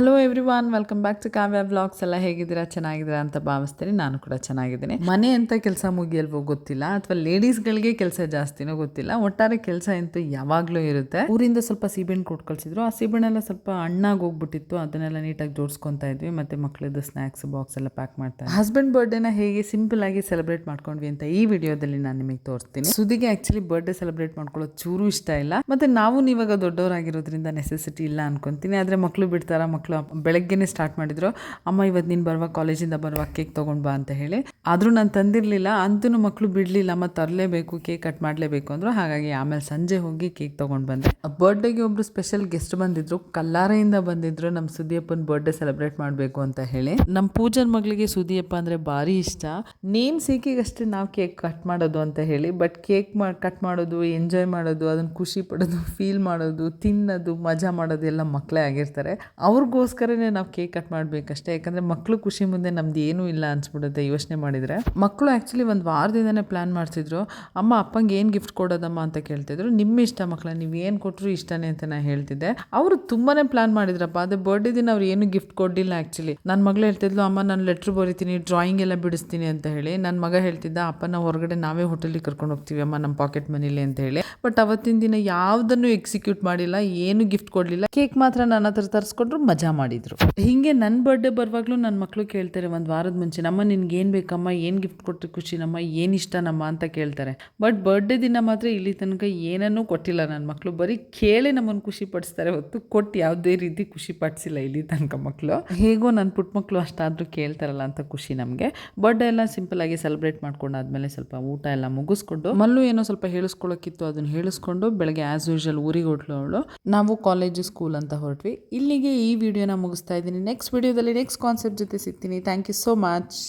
Hello everyone welcome back to Kavya blogs ಎಲ್ಲ ಹೇಗಿದ್ದೀರಾ? ಚೆನ್ನಾಗಿದ್ದೀರಾ ಅಂತ ಭಾವಿಸ್ತೀನಿ. ನಾನು ಕೂಡ ಚೆನ್ನಾಗಿದ್ದೀನಿ. ಮನೆ ಅಂತ ಕೆಲಸ ಮುಗಿಯಲ್ವೋ ಗೊತ್ತಿಲ್ಲ. ಅಥವಾ ಲೇಡೀಸ್ಗಳಿಗೆ ಕೆಲಸ ಜಾಸ್ತಿನೋ ಗೊತ್ತಿಲ್ಲ. ಒಟ್ಟಾರೆ ಕೆಲಸ ಅಂತೂ ಯಾವಾಗಲೂ ಇರುತ್ತೆ. ಊರಿಂದ ಸ್ವಲ್ಪ ಸೀಬೆಣ್ಣು ಕೊಟ್ಟು ಕಳಿಸಿದ್ರು. ಆ ಸೀಬೆಣ್ಣೆಲ್ಲ ಸ್ವಲ್ಪ ಹಣ್ಣಾಗಿ ಹೋಗ್ಬಿಟ್ಟಿತ್ತು. ಅದನ್ನೆಲ್ಲ ನೀಟಾಗಿ ಜೋಡಿಸ್ಕೊತಾ ಇದ್ವಿ. ಮತ್ತೆ ಮಕ್ಕಳದ್ದು ಸ್ನ್ಯಾಕ್ಸ್ ಬಾಕ್ಸ್ ಎಲ್ಲ ಪ್ಯಾಕ್ ಮಾಡ್ತಾರೆ ಹಸ್ಬೆಂಡ್ ಬರ್ಡೇನ ಹೇಗೆ ಸಿಂಪಲ್ ಆಗಿ ಸೆಲೆಬ್ರೇಟ್ ಮಾಡ್ಕೊಂಡ್ವಿ ಅಂತ ಈ ವಿಡಿಯೋದಲ್ಲಿ ನಾನು ನಿಮಗೆ ತೋರಿಸ್ತೀನಿ. ಸುದಿಗೆ ಆಕ್ಚುಲಿ ಬರ್ಡೇ ಸೆಲೆಬ್ರೇಟ್ ಮಾಡ್ಕೊಳ್ಳೋದು ಚೂರು ಇಷ್ಟ ಇಲ್ಲ. ಮತ್ತೆ ನಾವು ಇವಾಗ ದೊಡ್ಡವರಾಗಿರೋದ್ರಿಂದ ನೆಸೆಸಿಟಿ ಇಲ್ಲ ಅನ್ಕೊಂತೀನಿ. ಆದ್ರೆ ಮಕ್ಕಳು ಬಿಡ್ತಾರ? ಮಕ್ಕಳು ಬೆಳಗ್ಗೆನೆ ಸ್ಟಾರ್ಟ್ ಮಾಡಿದ್ರು, ಅಮ್ಮ ಇವತ್ತು ನೀನು ಬರುವ ಕಾಲೇಜಿಂದ ಬರುವ ಕೇಕ್ ತೊಗೊಂಡು ಬಾ ಅಂತ ಹೇಳಿ. ಆದ್ರೂ ನಾನು ತಂದಿರಲಿಲ್ಲ, ಅಂತೂ ಮಕ್ಕಳು ಬಿಡಲಿಲ್ಲ, ಅಮ್ಮ ತರಲೇಬೇಕು ಕೇಕ್ ಕಟ್ ಮಾಡಲೇಬೇಕು ಅಂದ್ರು. ಹಾಗಾಗಿ ಆಮೇಲೆ ಸಂಜೆ ಹೋಗಿ ಕೇಕ್ ತೊಗೊಂಡು ಬಂದೆ. ಬರ್ಡೇಗೆ ಒಬ್ರು ಸ್ಪೆಷಲ್ ಗೆಸ್ಟ್ ಬಂದಿದ್ರು, ಕಲ್ಲಾರೆಯಿಂದ ಬಂದಿದ್ರು ನಮ್ಮ ಸುದಿಯಪ್ಪನ ಬರ್ಡೇ ಸೆಲೆಬ್ರೇಟ್ ಮಾಡಬೇಕು ಅಂತ ಹೇಳಿ. ನಮ್ಮ ಪೂಜನ್ ಮಗಳಿಗೆ ಸುದಿಯಪ್ಪ ಅಂದ್ರೆ ಭಾರಿ ಇಷ್ಟ. ನೇಮ್ ಅಷ್ಟೇ ನಾವು ಕೇಕ್ ಕಟ್ ಮಾಡೋದು ಅಂತ ಹೇಳಿ ಬಟ್ ಕೇಕ್ ಕಟ್ ಮಾಡೋದು ಎಂಜಾಯ್ ಮಾಡೋದು ಅದನ್ನು ಖುಷಿ ಪಡೋದು ಫೀಲ್ ಮಾಡೋದು, ತಿನ್ನೋದು, ಮಜಾ ಮಾಡೋದು ಎಲ್ಲ ಮಕ್ಕಳೇ ಆಗಿರ್ತಾರೆ. ಅವ್ರಿಗೋಸ್ಕರನೇ ನಾವು ಕೇಕ್ ಕಟ್ ಮಾಡಬೇಕಷ್ಟೇ. ಯಾಕಂದರೆ ಮಕ್ಕಳು ಖುಷಿ ಮುಂದೆ ನಮ್ದು ಏನೂ ಇಲ್ಲ ಅನ್ಸ್ಬಿಡುತ್ತೆ ಯೋಚನೆ ಮಾಡಿದರೆ. ಮಕ್ಕಳು ಆ್ಯಕ್ಚುಲಿ ಒಂದು ವಾರದಿಂದನೇ ಪ್ಲಾನ್ ಮಾಡ್ತಿದ್ರು ಅಮ್ಮ, ಅಪ್ಪಂಗೆ ಏನು ಗಿಫ್ಟ್ ಕೊಡೋದಮ್ಮ? ಅಂತ ಕೇಳ್ತಿದ್ರು. ನಿಮ್ಮ ಇಷ್ಟ ಮಕ್ಕಳ ನೀವು ಏನು ಕೊಟ್ಟರು ಇಷ್ಟನೇ ಅಂತ ನಾನು ಹೇಳ್ತಿದ್ದೆ. ಅವರು ತುಂಬಾ ಪ್ಲಾನ್ ಮಾಡಿದ್ರಪ್ಪ. ಅದು ಬರ್ಡೇ ದಿನ ಅವ್ರು ಏನು ಗಿಫ್ಟ್ ಕೊಡಲಿಲ್ಲ ಆ್ಯಕ್ಚುಲಿ ನನ್ನ ಮಗಳು ಹೇಳ್ತಿದ್ಲು, ಅಮ್ಮ, ನಾನು ಲೆಟ್ರ್ ಬರಿತೀನಿ ಡ್ರಾಯಿಂಗ್ ಎಲ್ಲ ಬಿಡಿಸ್ತೀನಿ ಅಂತ ಹೇಳಿ. ನನ್ನ ಮಗ ಹೇಳ್ತಿದ್ದ ಅಪ್ಪ ನಾವು ಹೊರಗಡೆ ನಾವೇ ಹೋಟೆಲಿಗೆ ಕರ್ಕೊಂಡು ಹೋಗ್ತೀವಿ ಅಮ್ಮ ನಮ್ಮ ಪಾಕೆಟ್ ಮನೇಲಿ ಅಂತ ಹೇಳಿ. ಬಟ್ ಅವತ್ತಿನ ದಿನ ಯಾವುದನ್ನು ಎಕ್ಸಿಕ್ಯೂಟ್ ಮಾಡಿಲ್ಲ, ಏನು ಗಿಫ್ಟ್ ಕೊಡಲಿಲ್ಲ. ಕೇಕ್ ಮಾತ್ರ ನನ್ನ ಹತ್ರ ತರಿಸ್ಕೊಂಡ್ರು ಮಾಡಿದ್ರು. ಹಿಂಗೆ ನನ್ನ ಬರ್ಡೇ ಬರುವಾಗಲೂ ನನ್ನ ಮಕ್ಕಳು ಕೇಳ್ತಾರೆ ಒಂದು ವಾರದ ಮುಂಚೆ, ನಮ್ಮ ನಿನ್ಗೆ ಏನು ಬೇಕಮ್ಮ? ಏನು ಗಿಫ್ಟ್ ಕೊಟ್ಟರೆ ಖುಷಿ? ನಮ್ಮ ಏನು ಇಷ್ಟ ನಮ್ಮ ಅಂತ ಕೇಳ್ತಾರೆ. ಬಟ್ ಬರ್ಡೇ ದಿನ ಮಾತ್ರ ಇಲ್ಲಿ ತನಕ ಏನನ್ನೂ ಕೊಟ್ಟಿಲ್ಲ ನನ್ನ ಮಕ್ಕಳು ಬರೀ ಕೇಳಿ ನಮ್ಮನ್ನು ಖುಷಿ ಪಡಿಸ್ತಾರೆ ಹೊತ್ತು ಕೊಟ್ಟು ಯಾವುದೇ ರೀತಿ ಖುಷಿ ಪಡಿಸಿಲ್ಲ ಇಲ್ಲಿ ತನಕ ಮಕ್ಕಳು ಹೇಗೋ ನನ್ನ ಪುಟ್ಟ ಮಕ್ಕಳು ಅಷ್ಟಾದರೂ ಕೇಳ್ತಾರಲ್ಲ ಅಂತ ಖುಷಿ ನಮಗೆ. ಬರ್ಡೇ ಎಲ್ಲ ಸಿಂಪಲ್ ಆಗಿ ಸೆಲೆಬ್ರೇಟ್ ಮಾಡ್ಕೊಂಡಾದ್ಮೇಲೆ ಸ್ವಲ್ಪ ಊಟ ಎಲ್ಲ ಮುಗಿಸ್ಕೊಂಡು, ಮಲ್ಲು ಏನೋ ಸ್ವಲ್ಪ ಹೇಳಿಸ್ಕೊಳ್ಳೋಕ್ಕಿತ್ತು ಅದನ್ನ ಹೇಳಿಸ್ಕೊಂಡು ಬೆಳಗ್ಗೆ ಆಸ್ ಯೂಶಲ್ ಊರಿಗೆ ಹೊಟ್ಲು ನಾವು ಕಾಲೇಜು ಸ್ಕೂಲ್ ಅಂತ ಹೊರಟ್ವಿ. ಇಲ್ಲಿಗೆ ಈ ವಿಡಿಯೋನ ಮುಗಿಸ್ತಾ ಇದ್ದೀನಿ. ನೆಕ್ಸ್ಟ್ ವಿಡಿಯೋದಲ್ಲಿ ನೆಕ್ಸ್ಟ್ ಕಾನ್ಸೆಪ್ಟ್ ಜೊತೆ ಸಿಗ್ತೀನಿ. Thank you so much